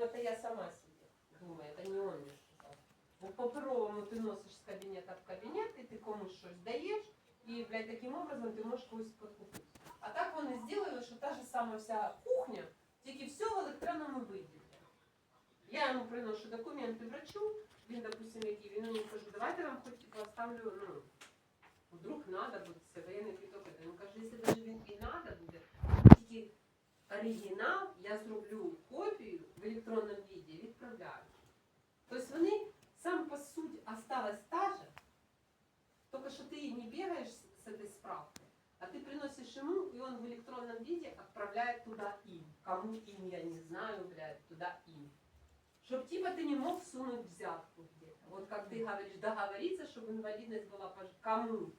Ну, это я сама себе думаю, это не он мне сказал. Ну, по-первому ты носишь с кабинета в кабинет, и ты комусь щось даєш, і, блядь, таким образом ти можеш когось подкупити. А так вони зробили, що та ж сама вся кухня, тільки все в електронному виді. Я йому приношу документи врачу, він, допустим, який, він мені каже, давайте вам хоч типу, оставлю, ну, вдруг надо буде, це воєнний квіток. Він каже, якщо навіть він і надо буде, тільки оригінал я зроблю что ты не бегаешь с этой справкой, а ты приносишь ему, и он в электронном виде отправляет туда им. Кому им, я не знаю, блядь, туда им. Чтоб типа ты не мог сунуть взятку где-то. Вот как ты говоришь, договориться, чтобы инвалидность была по... Кому?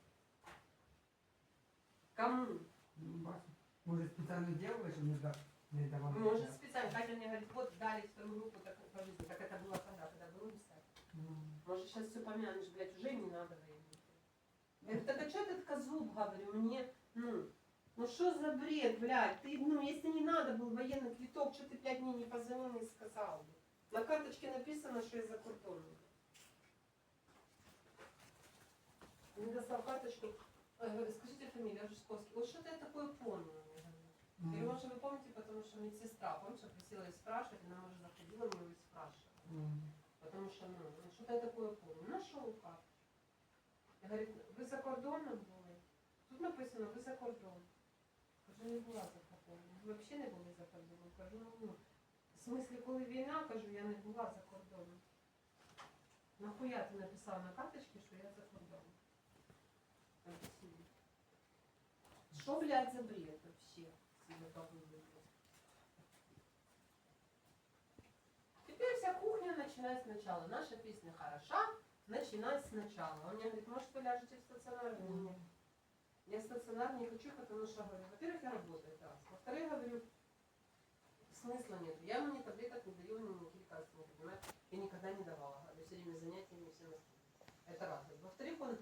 Кому? Ну, бачу. Може спеціально делали, щоб не да- не давали. Может специально. Катя мне говорит, вот дали вторую группу так, по жизни. Так это было когда? Когда был МСЭК. Ну, Может, сейчас все помянешь, блядь, уже не надо военных. Я говорю, так а что этот козуб, говорю, мне, ну, ну что за бред, блядь, ты, ну, если не надо был военный квиток, что ты, блядь, мне не позвонил, не сказал бы. На карточке написано, что я за кордоном. Не достал карточку. Ой, говорю, скажите фамилию, Ржсковский. Вот что-то я такое помню. Я говорю, может, вы помните, потому что медсестра, помните, я просила ее спрашивать, она, может, заходила, мне ее спрашивала. Потому что, ну, ну, что-то я такое помню. Нашел как. Я говорю, ви за кордоном були? Тут написано, ви за кордоном. Кажу, не була за кордоном. Ви взагалі не були за кордоном. Кажу, ну, ну. В смислі, коли війна, кажу, я не була за кордоном. Нахуя ти написав на карточці, що я за кордоном? Объясни. Що, блядь, за бред вообще? Теперь вся кухня начинает сначала. Наша песня хороша, начинай сначала. Он мне говорит, может вы ляжете в стационар? ну, Нет. Я стационар не хочу, потому что, говорю, во-первых, я работаю, раз. Во-вторых, говорю, смысла нет. Я ему ни таблеток не даю, ни лекарств не принимаю. Я никогда не давала. Говорю, все время занятиями все стуле. Это раз. Во-вторых, он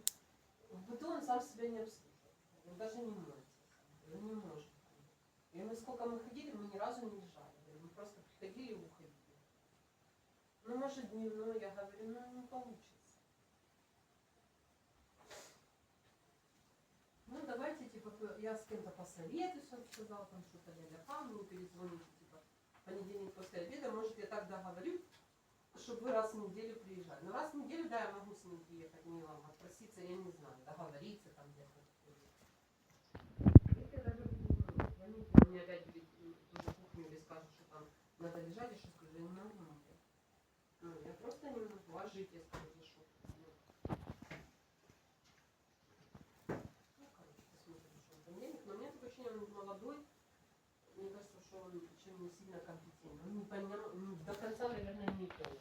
в быту он сам себя не обслуживает. Он даже не моется. Он не может. И мы сколько мы ходили, мы ни разу не лежали. Мы просто приходили и уходили. Ну, может, дневной, я говорю, ну, не получится. Ну, давайте, типа, п- я с кем-то посоветуюсь, он сказал, там что-то ля ля вы перезвоните, типа, понедельник после обеда, может, я так договорю, чтобы вы раз в неделю приезжали. Но раз в неделю, да, я могу с ним приехать, не вам отпроситься, я не знаю, договориться там где-то. Я ну, он мне опять кухню или что там надо лежать, я что скажу, я не могу. Ну, я просто не могу, а жить, я скажу, за что. Ну, Ну, короче, посмотрим, что он там денег. Но у меня такое ощущение, он молодой. Мне кажется, что он еще не сильно компетентен. Он не ну, до конца, наверное, не понял.